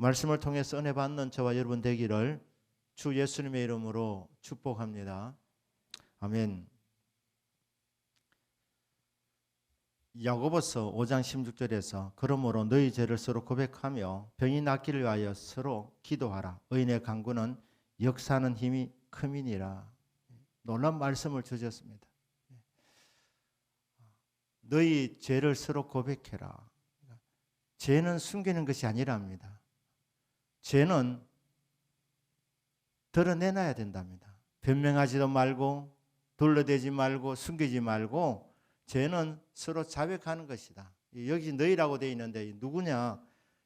말씀을 통해서 은혜 받는 저와 여러분 되기를 주 예수님의 이름으로 축복합니다. 아멘. 야고보서 5장 16절에서 그러므로 너희 죄를 서로 고백하며 병이 낫기를 위하여 서로 기도하라. 의인의 강구는 역사하는 힘이 크민이라. 놀란 말씀을 주셨습니다. 너희 죄를 서로 고백해라. 죄는 숨기는 것이 아니랍니다. 죄는 드러내놔야 된답니다. 변명하지도 말고 둘러대지 말고 숨기지 말고 죄는 서로 자백하는 것이다. 여기 너희라고 되어 있는데 누구냐?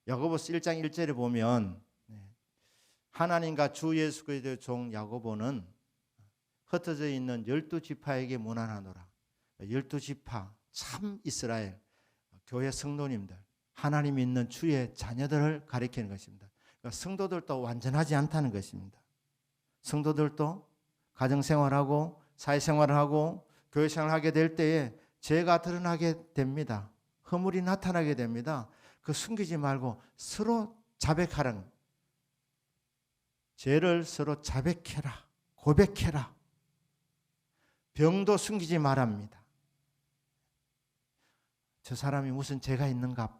야고보서 1장 1절에 보면 네. 하나님과 주 예수 그리스도의 종 야고보는 흩어져 있는 열두 지파에게 문안하노라. 열두 지파 참 이스라엘 교회 성도님들 하나님 있는 주의 자녀들을 가리키는 것입니다. 그러니까 성도들도 완전하지 않다는 것입니다. 성도들도 가정 생활하고 사회 생활을 하고 교회 생활하게 될 때에 죄가 드러나게 됩니다. 허물이 나타나게 됩니다. 그 숨기지 말고 서로 자백하라는 죄를 서로 자백해라. 고백해라. 병도 숨기지 말합니다. 저 사람이 무슨 죄가 있는가?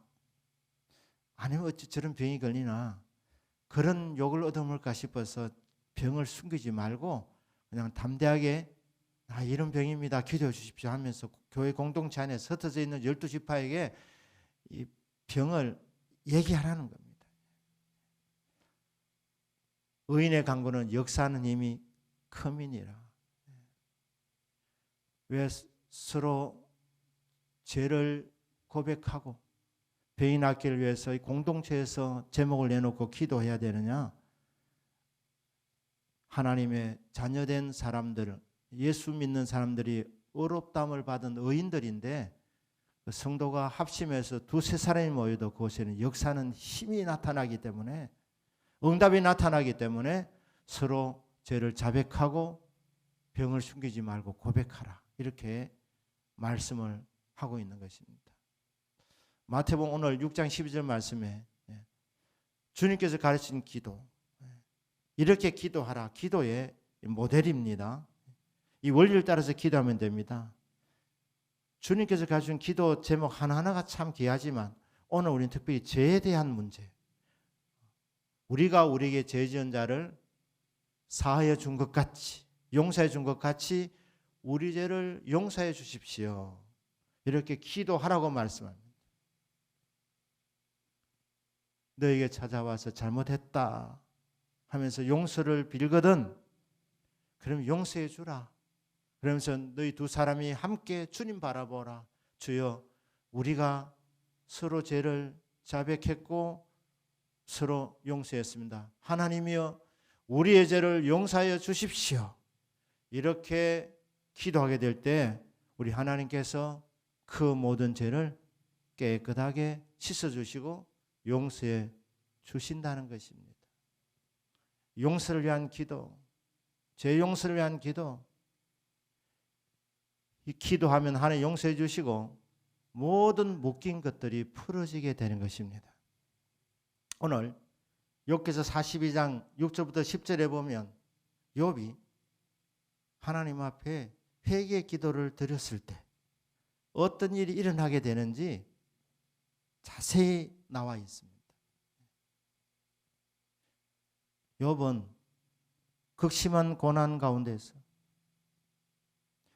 아니면 어찌 저런 병이 걸리나? 그런 욕을 얻어먹을까 싶어서 병을 숨기지 말고 그냥 담대하게 아, 이런 병입니다. 기도해 주십시오 하면서 교회 공동체 안에 흩어져 있는 열두 지파에게 이 병을 얘기하라는 겁니다. 의인의 강구는 역사하는 힘이 크민이라. 왜 서로 죄를 고백하고 병이 낫기를 위해서 이 공동체에서 제목을 내놓고 기도해야 되느냐? 하나님의 자녀된 사람들, 예수 믿는 사람들이 어렵담을 받은 의인들인데 그 성도가 합심해서 두세 사람이 모여도 그곳에는 역사는 힘이 나타나기 때문에 응답이 나타나기 때문에 서로 죄를 자백하고 병을 숨기지 말고 고백하라. 이렇게 말씀을 하고 있는 것입니다. 마태복음 오늘 6장 12절 말씀에 예, 주님께서 가르친 기도 예, 이렇게 기도하라. 기도의 모델입니다. 이 원리를 따라서 기도하면 됩니다. 주님께서 가르친 기도 제목 하나하나가 참 귀하지만 오늘 우리는 특별히 죄에 대한 문제 우리가 우리에게 죄 지은 자를 사하여 준 것 같이 용서해 준 것 같이 우리 죄를 용서해 주십시오. 이렇게 기도하라고 말씀합니다. 너에게 찾아와서 잘못했다 하면서 용서를 빌거든 그럼 용서해 주라. 그러면서 너희 두 사람이 함께 주님 바라보라. 주여 우리가 서로 죄를 자백했고 서로 용서했습니다. 하나님이여 우리의 죄를 용서하여 주십시오. 이렇게 기도하게 될 때 우리 하나님께서 그 모든 죄를 깨끗하게 씻어 주시고 용서해 주신다는 것입니다. 용서를 위한 기도, 죄 용서를 위한 기도. 이 기도하면 하나님 용서해 주시고 모든 묶인 것들이 풀어지게 되는 것입니다. 오늘 욥기서 42장 6절부터 10절에 보면 욥이 하나님 앞에 회개 기도를 드렸을 때 어떤 일이 일어나게 되는지 자세히 나와 있습니다. 욥은 극심한 고난 가운데서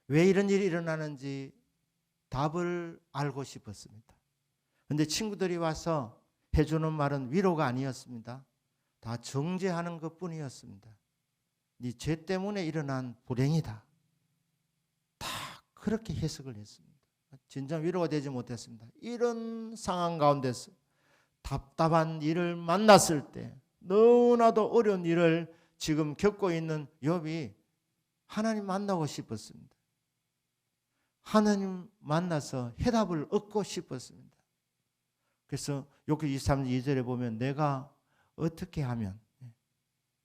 왜 이런 일이 일어나는지 답을 알고 싶었습니다. 근데 친구들이 와서 해주는 말은 위로가 아니었습니다. 다 정죄하는 것 뿐이었습니다. 네 죄 때문에 일어난 불행이다. 다 그렇게 해석을 했습니다. 진정 위로가 되지 못했습니다. 이런 상황 가운데서 답답한 일을 만났을 때 너무나도 어려운 일을 지금 겪고 있는 욥이 하나님 만나고 싶었습니다. 하나님 만나서 해답을 얻고 싶었습니다. 그래서 욥기 23장 2절에 보면 내가 어떻게 하면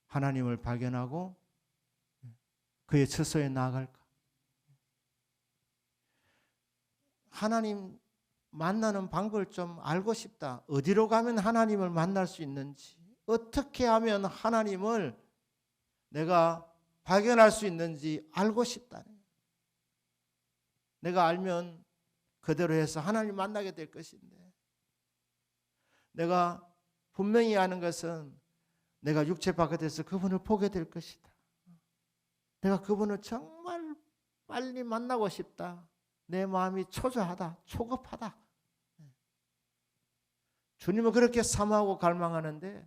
하나님을 발견하고 그의 처소에 나아갈까? 하나님 만나는 방법을 좀 알고 싶다. 어디로 가면 하나님을 만날 수 있는지, 어떻게 하면 하나님을 내가 발견할 수 있는지 알고 거예요. 내가 알면 그대로 해서 하나님 만나게 될 것인데 내가 분명히 아는 것은 내가 육체 바깥에서 그분을 보게 될 것이다. 내가 그분을 정말 빨리 만나고 싶다. 내 마음이 초조하다, 초급하다. 주님은 그렇게 사모하고 갈망하는데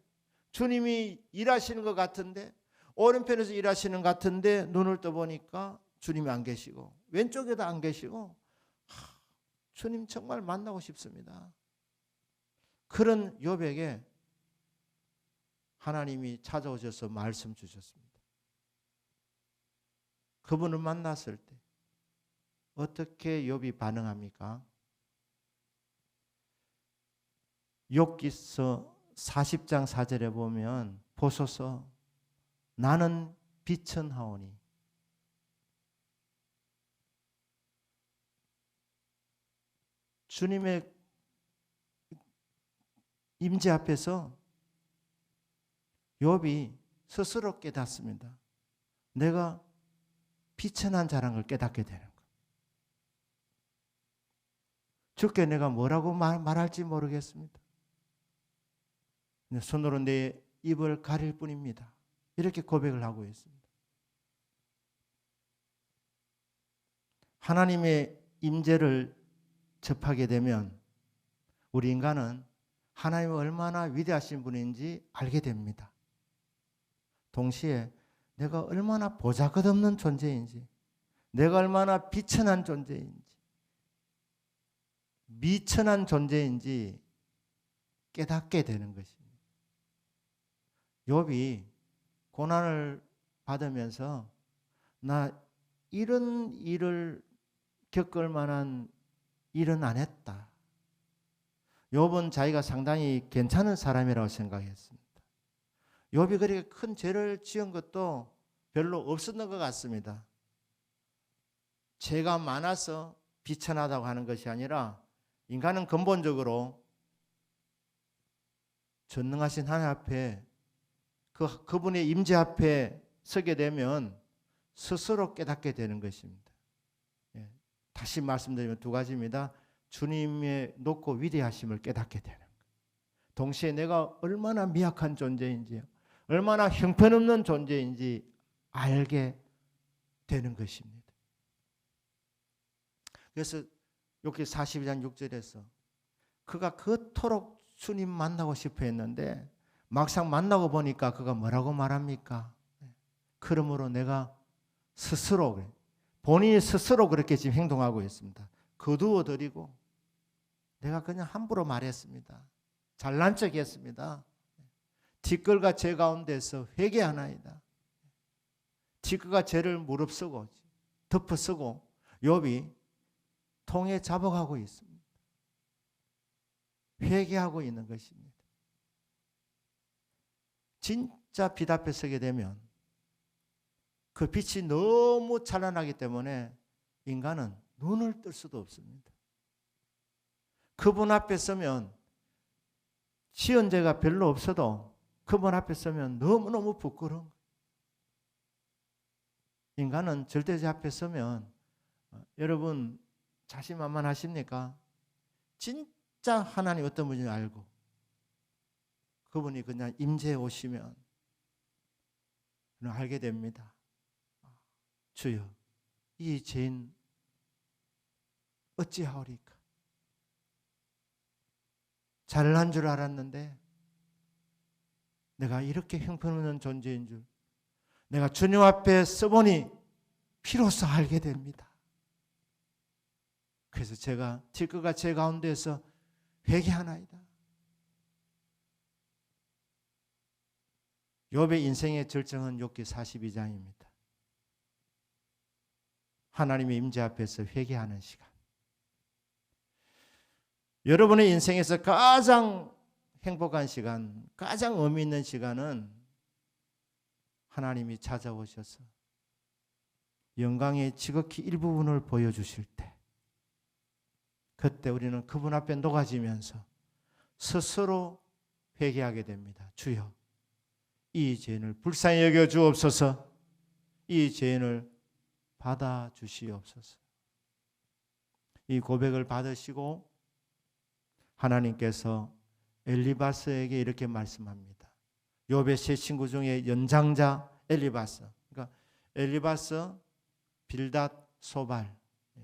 주님이 일하시는 것 같은데 오른편에서 일하시는 것 같은데 눈을 떠 보니까 주님이 안 계시고 왼쪽에도 안 계시고 하, 주님 정말 만나고 싶습니다. 그런 요백에 하나님이 찾아오셔서 말씀 주셨습니다. 그분을 만났을 때 어떻게 욥이 반응합니까? 욥기서 40장 4절에 보면 보소서 나는 비천하오니 주님의 임재 앞에서 욥이 스스로 깨닫습니다. 내가 비천한 자라는 걸 깨닫게 되는 거. 주께 내가 뭐라고 말, 말할지 모르겠습니다. 손으로 내 입을 가릴 뿐입니다. 이렇게 고백을 하고 있습니다. 하나님의 임재를 접하게 되면 우리 인간은 하나님이 얼마나 위대하신 분인지 알게 됩니다. 동시에 내가 얼마나 보잘것없는 존재인지, 내가 얼마나 비천한 존재인지, 미천한 존재인지 깨닫게 되는 것입니다. 욥이 고난을 받으면서 나 이런 일을 겪을 만한 일은 안 했다. 욥은 자기가 상당히 괜찮은 사람이라고 생각했습니다. 욥이 그렇게 큰 죄를 지은 것도 별로 없었던 것 같습니다. 죄가 많아서 비천하다고 하는 것이 아니라 인간은 근본적으로 전능하신 하나님 앞에 그 그분의 임재 앞에 서게 되면 스스로 깨닫게 되는 것입니다. 예, 다시 말씀드리면 두 가지입니다. 주님의 높고 위대하심을 깨닫게 되는 것. 동시에 내가 얼마나 미약한 존재인지, 얼마나 형편없는 존재인지 알게 되는 것입니다. 그래서 여기 42장 6절에서 그가 그토록 주님 만나고 싶어 했는데 막상 만나고 보니까 그가 뭐라고 말합니까? 그러므로 내가 스스로 본인이 스스로 그렇게 지금 행동하고 있습니다. 거두어 드리고 내가 그냥 함부로 말했습니다. 잘난 척 했습니다. 뒷걸과 제 가운데서 회개하나이다. 뒷걸과 죄를 무릅쓰고 덮어쓰고 욥이 통에 잡아가고 있습니다. 회개하고 있는 것입니다. 진짜 빛 앞에 서게 되면 그 빛이 너무 찬란하기 때문에 인간은 눈을 뜰 수도 없습니다. 그분 앞에 서면 지은 죄가 별로 없어도 그분 앞에 서면 너무너무 부끄러운. 인간은 절대자 앞에 서면 어, 여러분 자신만만하십니까? 진짜 하나님 어떤 분인지 알고 그분이 그냥 임재해 오시면 알게 됩니다. 주여 이 죄인 어찌하오리까? 잘난 줄 알았는데 내가 이렇게 형편없는 존재인 줄 내가 주님 앞에 써보니 비로소 알게 됩니다. 그래서 제가 뒷거가 제 가운데서 회개하나이다. 욥의 인생의 절정은 욥기 42장입니다. 하나님의 임재 앞에서 회개하는 시간. 여러분의 인생에서 가장 행복한 시간, 가장 의미 있는 시간은 하나님이 찾아오셔서 영광의 지극히 일부분을 보여주실 때, 그때 우리는 그분 앞에 녹아지면서 스스로 회개하게 됩니다. 주여, 이 죄인을 불쌍히 여겨 주옵소서. 이 죄인을 받아 주시옵소서. 이 고백을 받으시고 하나님께서 엘리바스에게 이렇게 말씀합니다. 욥의 세 친구 중에 연장자 엘리바스. 그러니까 엘리바스, 빌닷, 소발 예.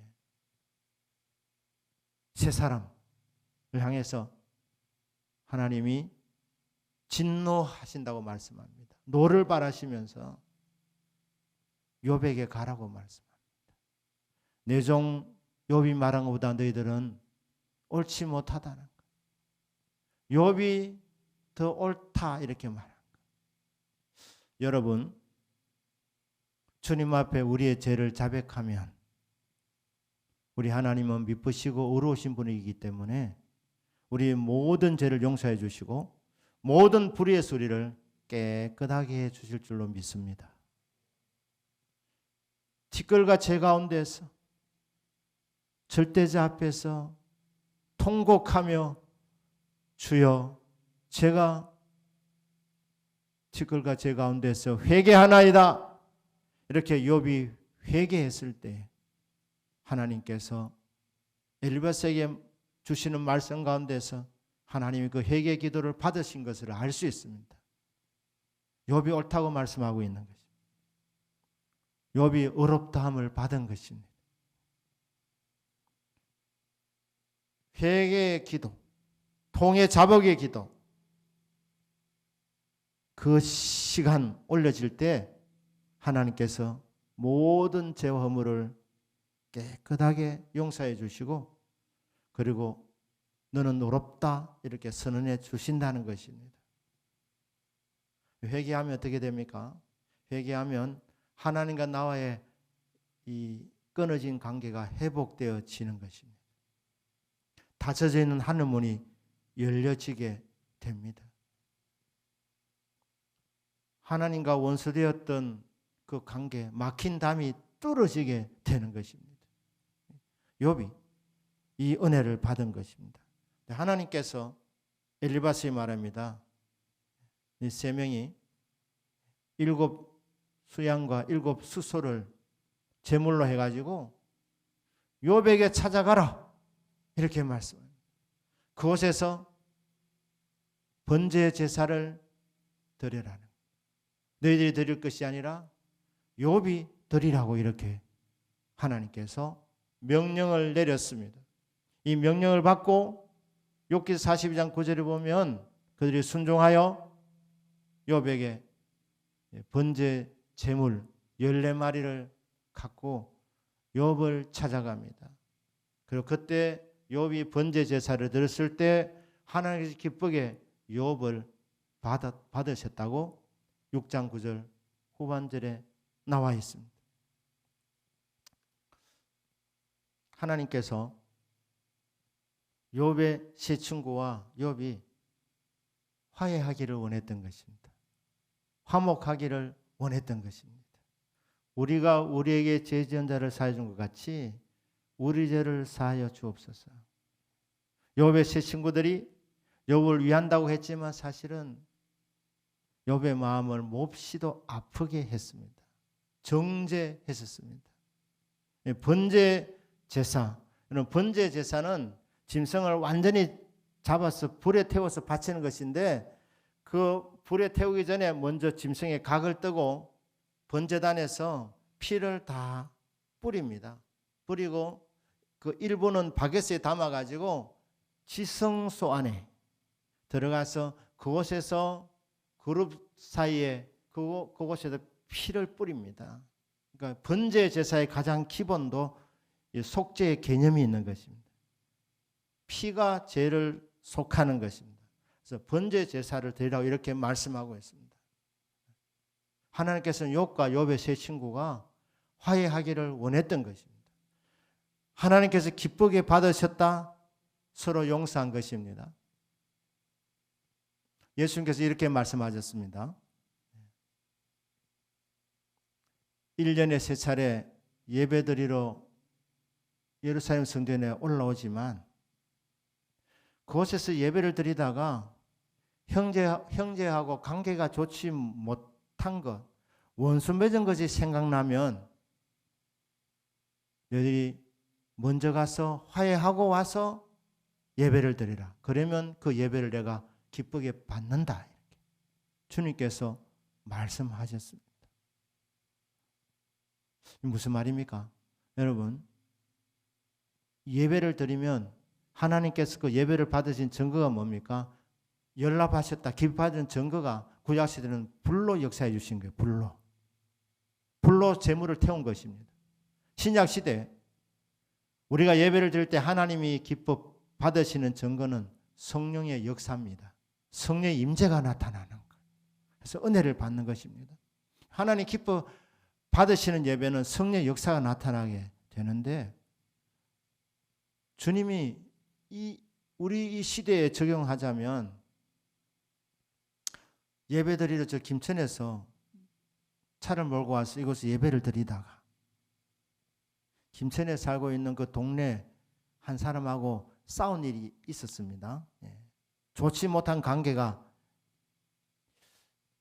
세 사람을 향해서 하나님이 진노하신다고 말씀합니다. 노를 바라시면서 욥에게 가라고 말씀합니다. 내종 욥이 말한 것보다 너희들은 옳지 못하다는 것. 욥이 더 옳다 이렇게 말한 것. 여러분 주님 앞에 우리의 죄를 자백하면 우리 하나님은 미쁘시고 의로우신 분이기 때문에 우리 모든 죄를 용서해 주시고 모든 불의의 소리를 깨끗하게 해 주실 줄로 믿습니다. 티끌과 제 가운데서 절대자 앞에서 통곡하며 주여 제가 티끌과 제 가운데서 회개하나이다 이렇게 욥이 회개했을 때 하나님께서 엘리바스에게 주시는 말씀 가운데서 하나님이 그 회개 기도를 받으신 것을 알 수 있습니다. 욥이 옳다고 말씀하고 있는 것입니다. 욥이 의롭다함을 받은 것입니다. 회개의 기도, 통의 자복의 기도. 그 시간 올려질 때 하나님께서 모든 죄와 허물을 깨끗하게 용서해 주시고 그리고 너는 의롭다 이렇게 선언해 주신다는 것입니다. 회개하면 어떻게 됩니까? 회개하면 하나님과 나와의 이 끊어진 관계가 회복되어지는 것입니다. 닫혀져 있는 하늘 문이 열려지게 됩니다. 하나님과 원수되었던 그 관계, 막힌 담이 뚫어지게 되는 것입니다. 욥이 이 은혜를 받은 것입니다. 하나님께서 엘리바스에 말합니다. 이 세 명이 일곱 수양과 일곱 수소를 제물로 해가지고 욥에게 찾아가라 이렇게 말씀합니다. 그곳에서 번제 제사를 드려라는 너희들이 드릴 것이 아니라 욥이 드리라고 이렇게 하나님께서 명령을 내렸습니다. 이 명령을 받고 욥기 42장 9절에 보면 그들이 순종하여 욥에게 번제 제물 14마리를 갖고 욥을 찾아갑니다. 그리고 그때 욥이 번제 제사를 드렸을 때 하나님께서 기쁘게 욥을 받으셨다고 6장 9절 후반절에 나와 있습니다. 하나님께서 욥의 세 친구와 욥이 화해하기를 원했던 것입니다. 화목하기를 원했던 것입니다. 우리가 우리에게 죄 지은 자를 사해 준 것 같이 우리 죄를 사하여 주옵소서. 욥의 세 친구들이 욥을 위한다고 했지만 사실은 욥의 마음을 몹시도 아프게 했습니다. 정죄했었습니다. 번제 제사, 이런 번제 제사는 짐승을 완전히 잡아서 불에 태워서 바치는 것인데 그 불에 태우기 전에 먼저 짐승의 각을 뜨고 번제단에서 피를 다 뿌립니다. 뿌리고 그 일부는 바게스에 담아 가지고 지성소 안에 들어가서 그곳에서 그룹 사이에 그, 그곳에서 피를 뿌립니다. 그러니까 번제 제사의 가장 기본도 속죄의 개념이 있는 것입니다. 피가 죄를 속하는 것입니다. 그래서 번제 제사를 드리라고 이렇게 말씀하고 있습니다. 하나님께서는 욥과 욥의 세 친구가 화해하기를 원했던 것입니다. 하나님께서 기쁘게 받으셨다 서로 용서한 것입니다. 예수님께서 이렇게 말씀하셨습니다. 1년에 세 차례 예배드리러 예루살렘 성전에 올라오지만 그곳에서 예배를 드리다가 형제 형제하고 관계가 좋지 못한 것, 원수 맺은 것이 생각나면 너희들이 먼저 가서 화해하고 와서 예배를 드리라. 그러면 그 예배를 내가 기쁘게 받는다. 이렇게. 주님께서 말씀하셨습니다. 무슨 말입니까? 여러분, 예배를 드리면 하나님께서 그 예배를 받으신 증거가 뭡니까? 연락하셨다, 기뻐하는 증거가 구약시대는 불로 역사해 주신 거예요. 불로. 불로 재물을 태운 것입니다. 신약시대 우리가 예배를 드릴 때 하나님이 기뻐 받으시는 증거는 성령의 역사입니다. 성령의 임재가 나타나는 것. 그래서 은혜를 받는 것입니다. 하나님 기뻐 받으시는 예배는 성령의 역사가 나타나게 되는데 주님이 이 우리 이 시대에 적용하자면 예배 드리러 저 김천에서 차를 몰고 와서 이곳에 예배를 드리다가 김천에 살고 있는 그 동네 한 사람하고 싸운 일이 있었습니다. 예. 좋지 못한 관계가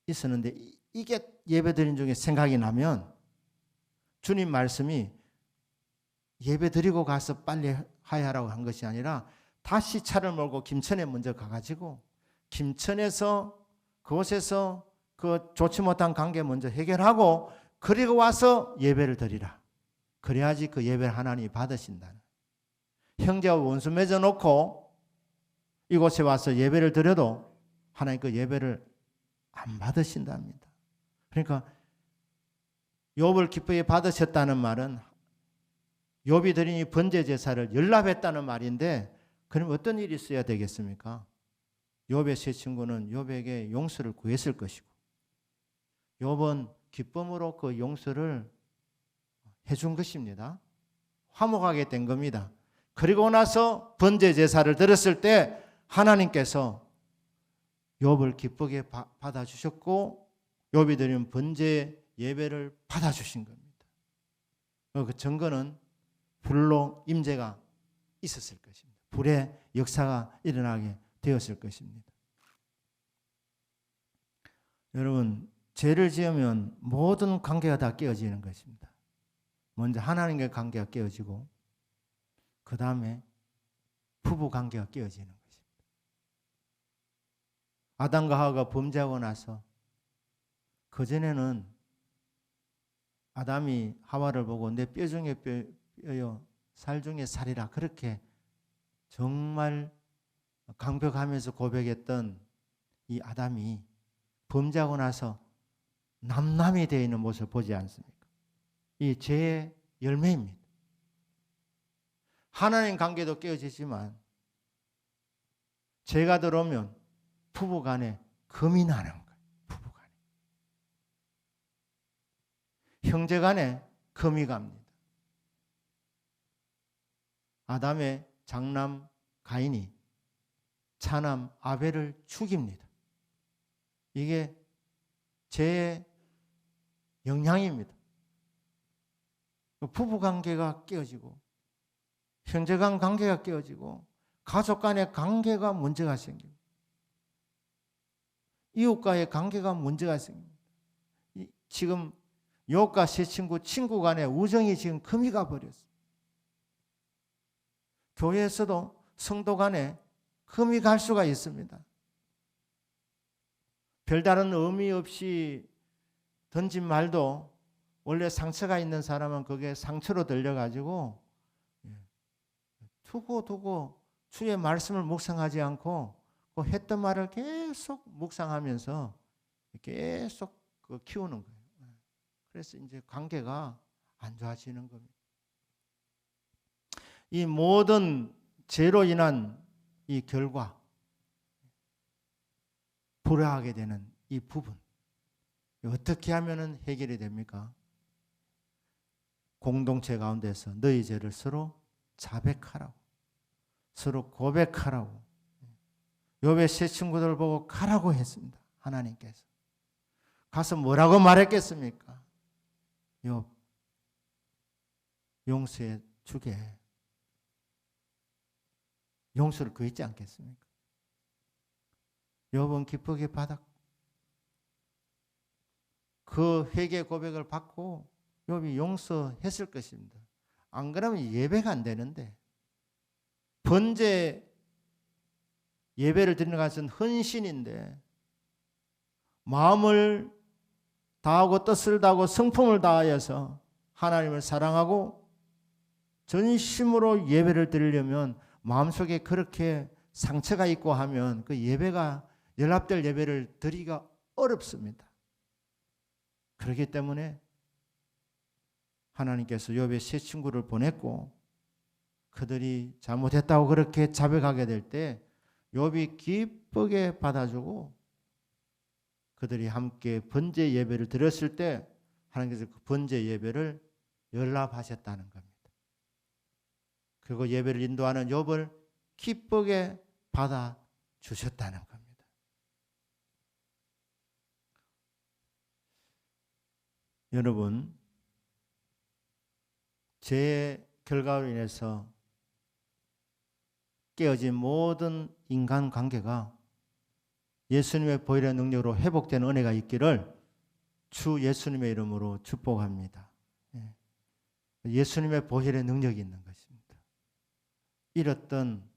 있었는데 이- 이게 예배 드린 중에 생각이 나면 주님 말씀이 예배 드리고 가서 빨리 하야라고 한 것이 아니라 다시 차를 몰고 김천에 먼저 가가지고 김천에서 그곳에서 그 좋지 못한 관계 먼저 해결하고 그리고 와서 예배를 드리라. 그래야지 그 예배를 하나님이 받으신다는. 형제와 원수 맺어 놓고 이곳에 와서 예배를 드려도 하나님 그 예배를 안 받으신답니다. 그러니까 욥을 기쁘게 받으셨다는 말은 욥이 이 번제 제사를 연락했다는 말인데 그럼 어떤 일이 있어야 되겠습니까? 욥의 세 친구는 욥에게 용서를 구했을 것이고 욥은 기쁨으로 그 용서를 해준 것입니다. 화목하게 된 겁니다. 그리고 나서 번제 제사를 드렸을 때 하나님께서 욥을 기쁘게 바- 받아 주셨고 욥이 드린 번제 예배를 받아 주신 겁니다. 그 증거는 불로 임재가 있었을 것입니다. 불의 역사가 일어나게 되었을 것입니다. 여러분 죄를 지으면 모든 관계가 다 깨어지는 것입니다. 먼저 하나님과의 관계가 깨어지고 그 다음에 부부 관계가 깨어지는 것입니다. 아담과 하와가 범죄하고 나서 그 전에는 아담이 하와를 보고 내 뼈 중에 뼈요 살 중에 살이라 그렇게 정말 강벽하면서 고백했던 이 아담이 범죄하고 나서 남남이 되어 있는 모습을 보지 않습니까? 이 죄의 열매입니다. 하나님 관계도 깨어지지만 죄가 들어오면 부부 간에 금이 나는 거예요. 부부 간에. 형제 간에 금이 갑니다. 아담의 장남 가인이 차남 아벨을 죽입니다. 이게 죄의 영향입니다. 부부 관계가 깨어지고 형제 간 관계가 깨어지고 가족 간의 관계가 문제가 생깁니다. 이웃과의 관계가 문제가 생깁니다. 이- 지금 요과 세 친구 친구 간의 우정이 지금 금이 가 버렸어요. 교회에서도 성도 간에 금이 갈 수가 있습니다. 별다른 의미 없이 던진 말도 원래 상처가 있는 사람은 그게 상처로 들려가지고 예, 두고 두고 주의 말씀을 묵상하지 않고 그 했던 말을 계속 묵상하면서 계속 그 키우는 거예요. 예. 그래서 이제 관계가 안 좋아지는 겁니다. 이 모든 죄로 인한 이 결과 불화하게 되는 이 부분 어떻게 하면은 해결이 됩니까? 공동체 가운데서 너희 죄를 서로 자백하라고 서로 고백하라고 요배 세 친구들 보고 가라고 했습니다. 하나님께서 가서 뭐라고 말했겠습니까? 요 용서해 주게 용서를 구했지 않겠습니까? 욥은 기쁘게 받았고 그 회개 고백을 받고 욥이 용서했을 것입니다. 안 그러면 예배가 안 되는데 번제 예배를 드리는 것은 헌신인데 마음을 다하고 뜻을 다하고 성품을 다하여서 하나님을 사랑하고 전심으로 예배를 드리려면 마음속에 그렇게 상처가 있고 하면 그 예배가 연합될 예배를 드리기가 어렵습니다. 그렇기 때문에 하나님께서 욥의 세 친구를 보냈고 그들이 잘못했다고 그렇게 자백하게 될 때 욥이 기쁘게 받아주고 그들이 함께 번제 예배를 드렸을 때 하나님께서 그 번제 예배를 연락하셨다는 겁니다. 그리고 예배를 인도하는 욥을 기쁘게 받아 주셨다는 겁니다. 여러분 죄의 결과로 인해서 깨어진 모든 인간 관계가 예수님의 보혈의 능력으로 회복되는 은혜가 있기를 주 예수님의 이름으로 축복합니다. 예. 예수님의 보혈의 능력이 있는 것입니다. 잃었던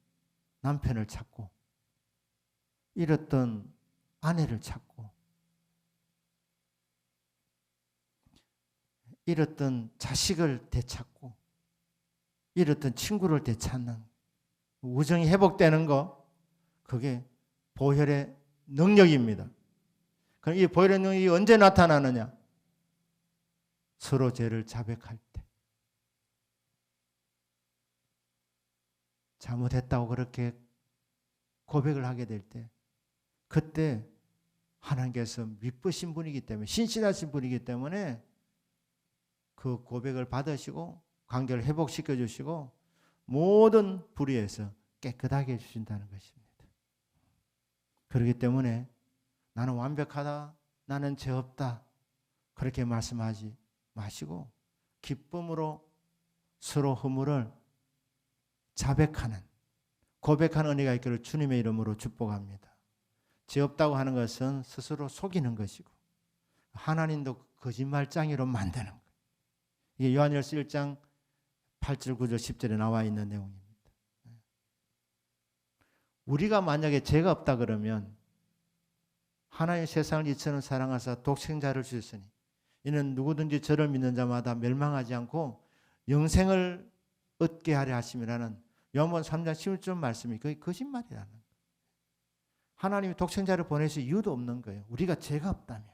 남편을 찾고 잃었던 아내를 찾고 잃었던 자식을 되찾고 잃었던 친구를 되찾는 우정이 회복되는 거 그게 보혈의 능력입니다. 그럼 이 보혈의 능력이 언제 나타나느냐? 서로 죄를 자백할 때. 잘못했다고 그렇게 고백을 하게 될 때, 그때 하나님께서 믿으신 분이기 때문에, 신실하신 분이기 때문에 그 고백을 받으시고 관계를 회복시켜 주시고 모든 불의에서 깨끗하게 해주신다는 것입니다. 그렇기 때문에 나는 완벽하다, 나는 죄 없다 그렇게 말씀하지 마시고 기쁨으로 서로 허물을 자백하는 고백하는 은혜가 있기를 주님의 이름으로 축복합니다. 죄 없다고 하는 것은 스스로 속이는 것이고 하나님도 거짓말장이로 만드는. 이게 요한일서 1장 8절 9절 10절에 나와 있는 내용입니다. 우리가 만약에 죄가 없다 그러면 하나님 세상을 이처럼 사랑하사 독생자를 주셨으니 이는 누구든지 저를 믿는 자마다 멸망하지 않고 영생을 얻게 하려 하심이라는 요한복음 3장 11절 말씀이 그게 거짓말이라는. 하나님이 독생자를 보내실 이유도 없는 거예요. 우리가 죄가 없다면.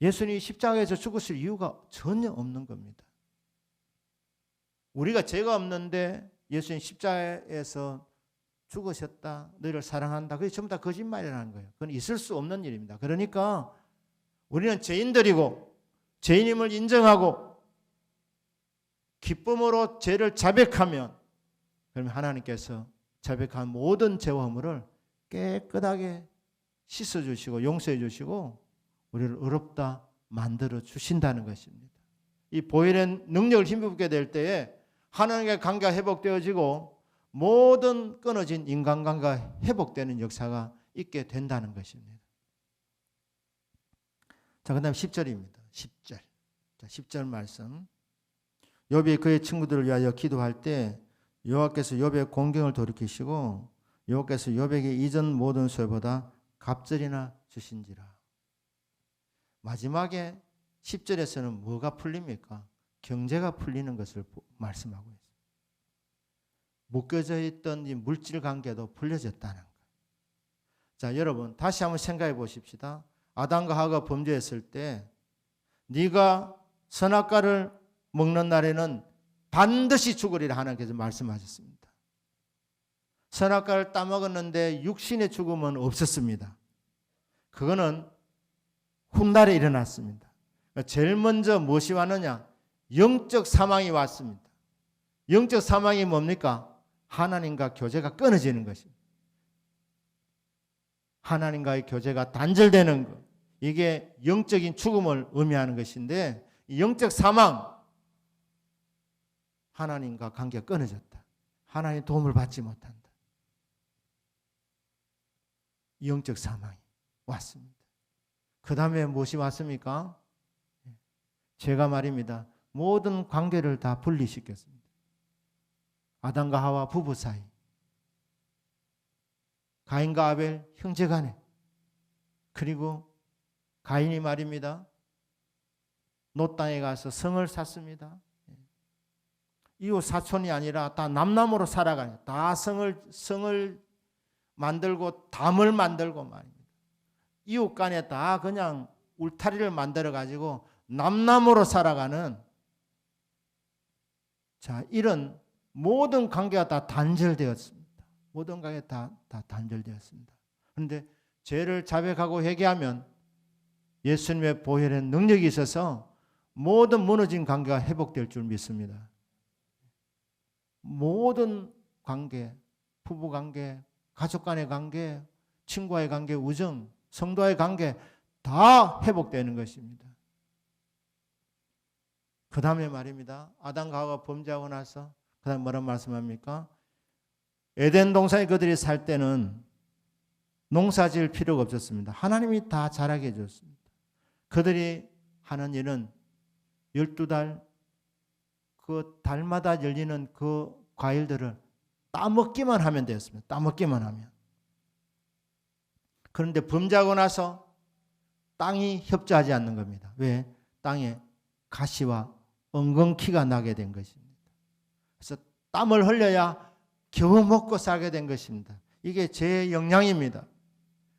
예수님이 십자가에서 죽으실 이유가 전혀 없는 겁니다. 우리가 죄가 없는데 예수님 십자가에서 죽으셨다. 너희를 사랑한다. 그게 전부 다 거짓말이라는 거예요. 그건 있을 수 없는 일입니다. 그러니까 우리는 죄인들이고 죄인임을 인정하고 기쁨으로 죄를 자백하면 그러면 하나님께서 자백한 모든 죄와 허물을 깨끗하게 씻어 주시고 용서해 주시고 우리를 의롭다 만들어 주신다는 것입니다. 이 보혈의 능력을 힘입게 될 때에 하나님과 관계가 회복되어지고 모든 끊어진 인간관계가 회복되는 역사가 있게 된다는 것입니다. 자, 그다음 10절입니다. 10절. 자, 10절 말씀. 욥이 그의 친구들을 위하여 기도할 때 여호와께서 욥의 공경을 돌이키시고 여호와께서 욥에게 이전 모든 소보다 갑절이나 주신지라. 마지막에 10절에서는 뭐가 풀립니까? 경제가 풀리는 것을 말씀하고 있습니다. 묶여져 있던 이 물질 관계도 풀려졌다는 거예요. 자, 여러분 다시 한번 생각해 보십시다. 아담과 하가 범죄했을 때 네가 선악과를 먹는 날에는 반드시 죽으리라 하나님께서 말씀하셨습니다. 선악과를 따먹었는데 육신의 죽음은 없었습니다. 그거는 훗날에 일어났습니다. 그러니까 제일 먼저 무엇이 왔느냐? 영적 사망이 왔습니다. 영적 사망이 뭡니까? 하나님과 교제가 끊어지는 것입니다. 하나님과의 교제가 단절되는 것. 이게 영적인 죽음을 의미하는 것인데 영적 사망 하나님과 관계가 끊어졌다. 하나님의 도움을 받지 못한다. 영적 사망이 왔습니다. 그 다음에 무엇이 왔습니까? 제가 말입니다. 모든 관계를 다 분리시켰습니다. 아담과 하와 부부 사이, 가인과 아벨 형제 간에, 그리고 가인이 말입니다. 노 땅에 가서 성을 샀습니다. 이웃 사촌이 아니라 다 남남으로 살아가요. 다 성을 성을 만들고 담을 만들고 말입니다. 이웃 간에 다 그냥 울타리를 만들어 가지고 남남으로 살아가는 자 이런 모든 관계가 다 단절되었습니다. 모든 관계 다, 다 단절되었습니다. 그런데 죄를 자백하고 회개하면 예수님의 보혈의 능력이 있어서 모든 무너진 관계가 회복될 줄 믿습니다. 모든 관계, 부부 관계, 가족 간의 관계, 친구와의 관계, 우정, 성도와의 관계 다 회복되는 것입니다. 그 다음에 말입니다. 아담과 하와가 범죄하고 나서 그 다음에 뭐라 말씀합니까? 에덴 동산에 그들이 살 때는 농사 지을 필요가 없었습니다. 하나님이 다 자라게 해줬습니다. 그들이 하는 일은 12달 그 달마다 열리는 그 과일들을 따먹기만 하면 되었습니다. 따먹기만 하면. 그런데 범죄하고 나서 땅이 협조하지 않는 겁니다. 왜? 땅에 가시와 엉겅퀴가 나게 된 것입니다. 그래서 땀을 흘려야 겨우 먹고 살게 된 것입니다. 이게 제 영향입니다.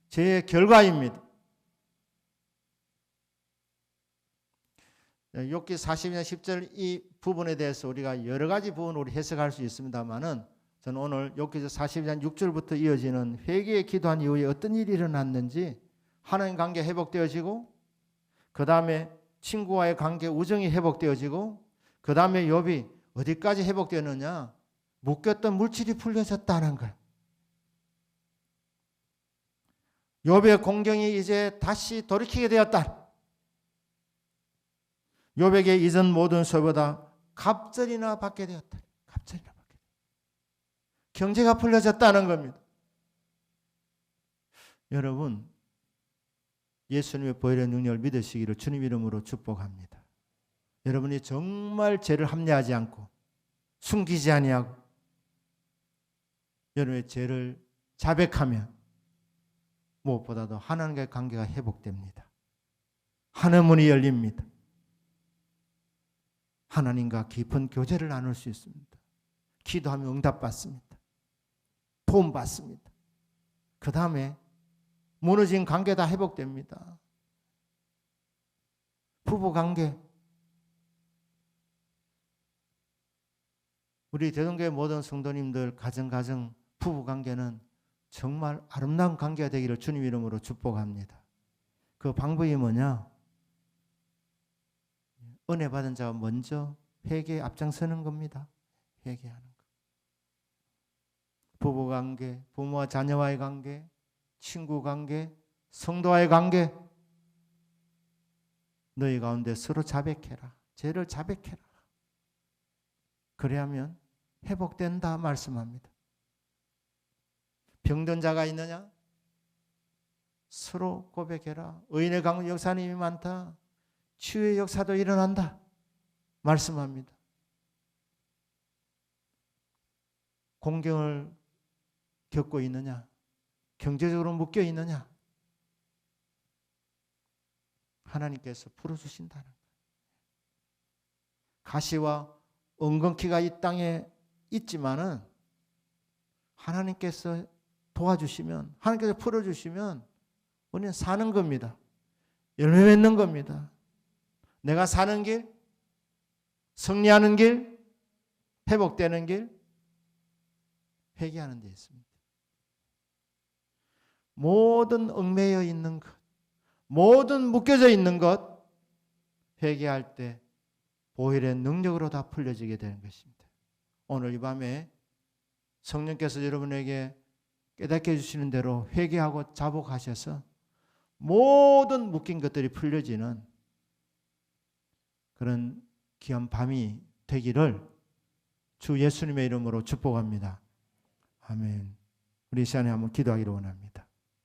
제 결과입니다. 욥기 40년 10절 이 부분에 대해서 우리가 여러 가지 부분 우리 해석할 수 있습니다만은 저는 오늘 욥기서 40년 6절부터 이어지는 회개에 기도한 이후에 어떤 일이 일어났는지 하나님 관계 회복되어지고 그 다음에 친구와의 관계 우정이 회복되어지고 그 다음에 욥이 어디까지 회복되느냐 묶였던 물질이 풀려졌다는 걸. 욥의 공경이 이제 다시 돌이키게 되었다. 욥에게 이전 모든 소보다 갑절이나 받게 되었다. 갑절이나 받게. 경제가 풀려졌다는 겁니다. 여러분 예수님의 보혈의 능력을 믿으시기를 주님 이름으로 축복합니다. 여러분이 정말 죄를 합리하지 않고 숨기지 아니하고 여러분의 죄를 자백하면 무엇보다도 하나님과의 관계가 회복됩니다. 하늘 문이 열립니다. 하나님과 깊은 교제를 나눌 수 있습니다. 기도하면 응답받습니다. 도움 받습니다. 그 다음에 무너진 관계 다 회복됩니다. 부부 관계. 우리 대동교회 모든 성도님들 가정 가정 부부 관계는 정말 아름다운 관계가 되기를 주님 이름으로 축복합니다. 그 방법이 뭐냐? 은혜 받은 자가 먼저 회개에 앞장서는 겁니다. 회개하는 것. 부부 관계, 부모와 자녀와의 관계, 친구 관계, 성도와의 관계 너희 가운데 서로 자백해라. 죄를 자백해라. 그래야면 회복된다 말씀합니다. 병든 자가 있느냐? 서로 고백해라. 의인의 강 역사님이 많다. 치유의 역사도 일어난다. 말씀합니다. 공경을 겪고 있느냐? 경제적으로 묶여 있느냐? 하나님께서 풀어주신다는 거예요. 가시와 엉겅퀴가 이 땅에 있지만은 하나님께서 도와주시면 하나님께서 풀어주시면 우리는 사는 겁니다. 열매 맺는 겁니다. 내가 사는 길, 승리하는 길, 회복되는 길, 회개하는 데 있습니다. 모든 얽매여 있는 것, 모든 묶여져 있는 것, 회개할 때 보혈의 능력으로 다 풀려지게 되는 것입니다. 오늘 이 밤에 성령께서 여러분에게 깨닫게 해주시는 대로 회개하고 자복하셔서 모든 묶인 것들이 풀려지는 그런 귀한 밤이 되기를 주 예수님의 이름으로 축복합니다. 아멘. 우리 이 시간에 한번 기도하기를 원합니다.